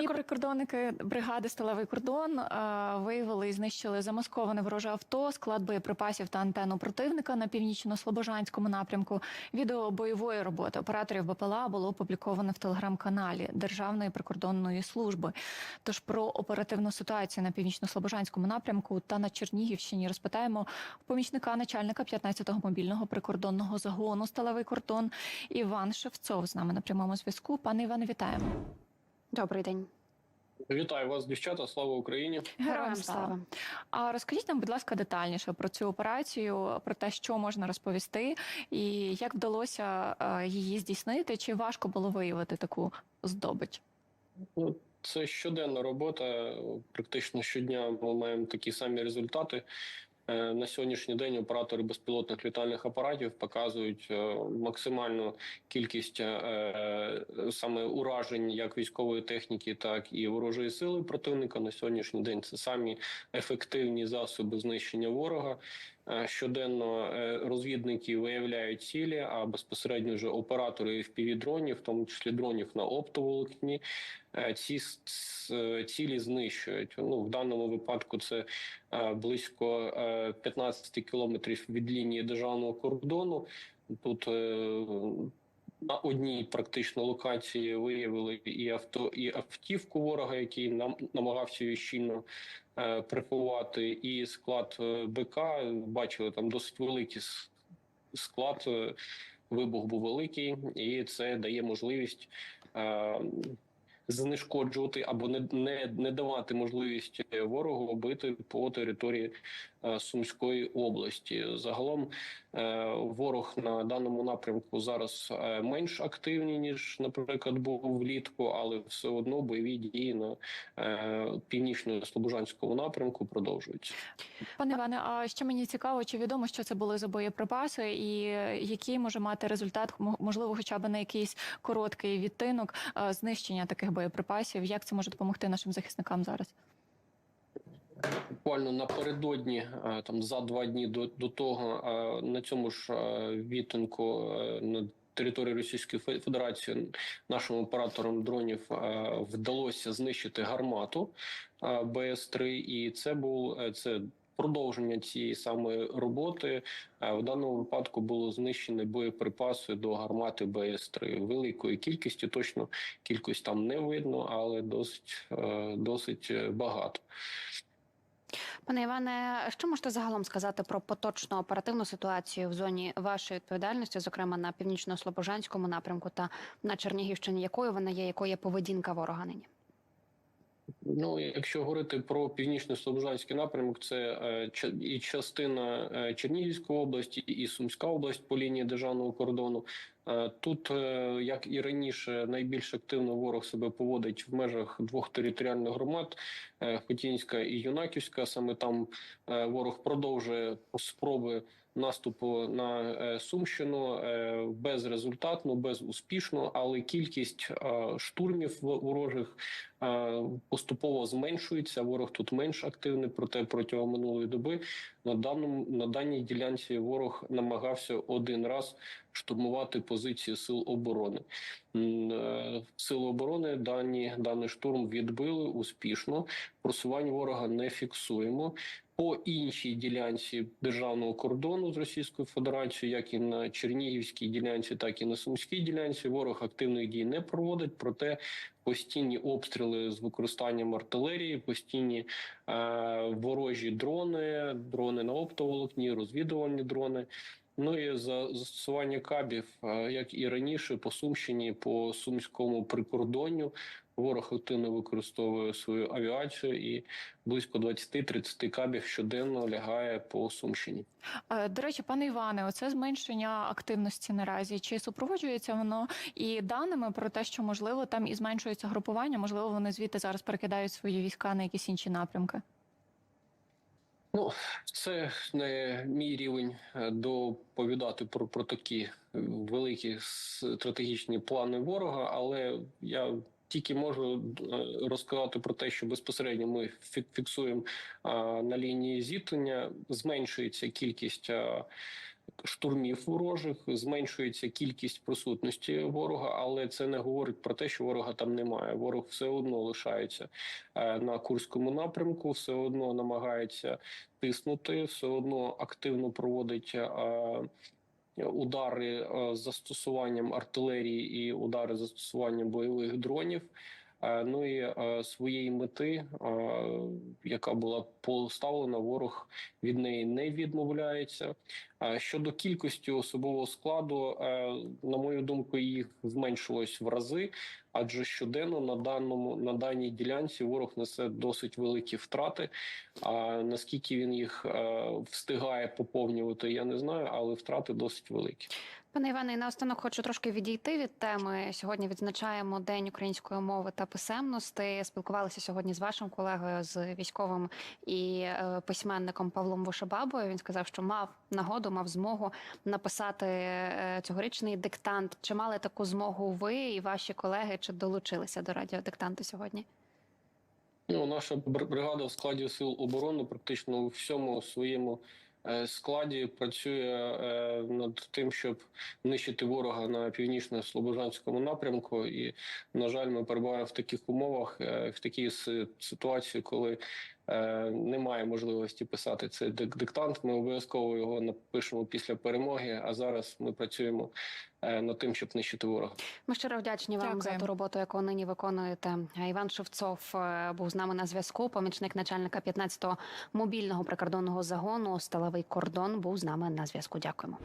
І прикордонники бригади Сталевий кордон е, виявили і знищили замасковане вороже авто, склад боєприпасів та антенну противника на північно-слобожанському напрямку. Відео бойової роботи операторів БПЛА було опубліковане в телеграм-каналі Державної прикордонної служби. Тож про оперативну ситуацію на північно-слобожанському напрямку та на Чернігівщині розпитаємо помічника начальника 15-го мобільного прикордонного загону Сталевий кордон Іван Шевцов з нами на прямому зв'язку. Пане Іване, вітаємо. Добрий день. Вітаю вас, дівчата. Слава Україні. Героям слава. А розкажіть нам, будь ласка, детальніше про цю операцію, про те, що можна розповісти, і як вдалося е, її здійснити, чи важко було виявити таку здобич? Ну, Це щоденна робота. Практично щодня ми маємо такі самі результати. Е, На сьогоднішній день оператори безпілотних літальних апаратів показують е, максимальну кількість е, саме уражень як військової техніки, так і ворожої сили противника. На сьогоднішній день це самі ефективні засоби знищення ворога. Е, Щоденно е, розвідники виявляють цілі, а безпосередньо вже оператори FPV-дронів, в тому числі дронів на оптоволокні, е, ці цілі знищують. Ну в даному випадку це близько е, 15 кілометрів від лінії державного кордону. Тут на одній практично локації виявили і авто, і автівку ворога, який нам намагався її щільно е, приховати, і склад е, БК. Бачили там досить великий склад. е, Вибух був великий, і це дає можливість е, знешкоджувати або не, не, не давати можливість ворогу бити по території е, Сумської області. Загалом е, ворог на даному напрямку зараз е, менш активний ніж, наприклад, був влітку, але все одно бойові дії на е, північно-слобожанському напрямку продовжуються. Пане Іване, а ще мені цікаво, чи відомо, що це були за боєприпаси, і е, який може мати результат, можливо, хоча б на якийсь короткий відтинок е, знищення таких боєприпасів? Як це може допомогти нашим захисникам зараз? Буквально напередодні, е, там за два дні до, до того, е, на цьому ж е, відтинку е, на території Російської Федерації нашим операторам дронів вдалося знищити гармату е, БС-3, і це був це. Продовження цієї самої роботи в даному випадку було знищені боєприпаси до гармати БС-3 великої кількості. Точно кількість там не видно, але досить, досить багато. Пане Іване, що можете загалом сказати про поточну оперативну ситуацію в зоні вашої відповідальності, зокрема на північно-слобожанському напрямку та на Чернігівщині, якою вона є, якою є поведінка ворога нині? Ну, якщо говорити про північно-слобожанський напрямок, це е, і частина е, Чернігівської області, і Сумська область по лінії державного кордону. Е, Тут, як і раніше, найбільш активно ворог себе поводить в межах двох територіальних громад Хотінська і Юнаківська. Саме там ворог продовжує спроби наступу на е, Сумщину е, безрезультатно, безуспішно, але кількість е, штурмів ворожих поступово зменшується. Ворог тут менш активний, проте протягом минулої доби на даному на даній ділянці ворог намагався один раз штурмувати позиції сил оборони. Сили оборони дані даний штурм відбили успішно. Просувань ворога не фіксуємо. По іншій ділянці державного кордону з Російською Федерацією, як і на Чернігівській ділянці, так і на Сумській ділянці, ворог активних дій не проводить. Проте постійні обстріли з використанням артилерії, постійні е, ворожі дрони, дрони на оптоволокні, розвідувальні дрони. Ну і за застосування кабів, е, як і раніше, по Сумщині, по сумському прикордонню, ворог активно використовує свою авіацію і близько 20-30 кабів щоденно лягає по Сумщині. Е, До речі, пане Іване, оце зменшення активності наразі. Чи супроводжується воно і даними про те, що можливо там і зменшується групування? Можливо, вони звідти зараз перекидають свої війська на якісь інші напрямки? Ну, це не мій рівень е, доповідати про, про такі е, великі стратегічні плани ворога, але я тільки можу е, розказати про те, що безпосередньо ми фі- фіксуємо на лінії зіткнення, зменшується кількість штурмів ворожих, зменшується кількість присутності ворога, але це не говорить про те, що ворога там немає. Ворог все одно лишається е, на Курському напрямку, все одно намагається тиснути, все одно активно проводить. е, Удари е, з застосуванням артилерії і удари з застосуванням бойових дронів. Е, Ну і е, своєї мети, е, яка була поставлена, ворог від неї не відмовляється. Щодо кількості особового складу, на мою думку, їх зменшилось в рази, адже щоденно на даному на даній ділянці ворог несе досить великі втрати. А наскільки він їх е, встигає поповнювати, я не знаю, але втрати досить великі. Пане Іване, наостанок хочу трошки відійти від теми. Сьогодні відзначаємо День української мови та писемності. Спілкувалися сьогодні з вашим колегою, з військовим і е, письменником Павлом Вишебабою. Він сказав, що мав нагоду, мав змогу написати е, цьогорічний диктант. Чи мали таку змогу ви і ваші колеги? Чи долучилися до радіодиктанту сьогодні? Ну, наша бригада в складі сил оборони практично у всьому своєму е, складі працює е, над тим, щоб нищити ворога на північно-слобожанському напрямку. І, на жаль, ми перебуваємо в таких умовах, е, в такій ситуації, коли немає можливості писати цей дик- диктант. Ми обов'язково його напишемо після перемоги. А зараз ми працюємо е, над тим, щоб нищити ворога. Ми щиро вдячні вам за ту роботу, яку нині виконуєте. Іван Шевцов е, був з нами на зв'язку. Помічник начальника 15-го мобільного прикордонного загону Сталевий кордон був з нами на зв'язку. Дякуємо.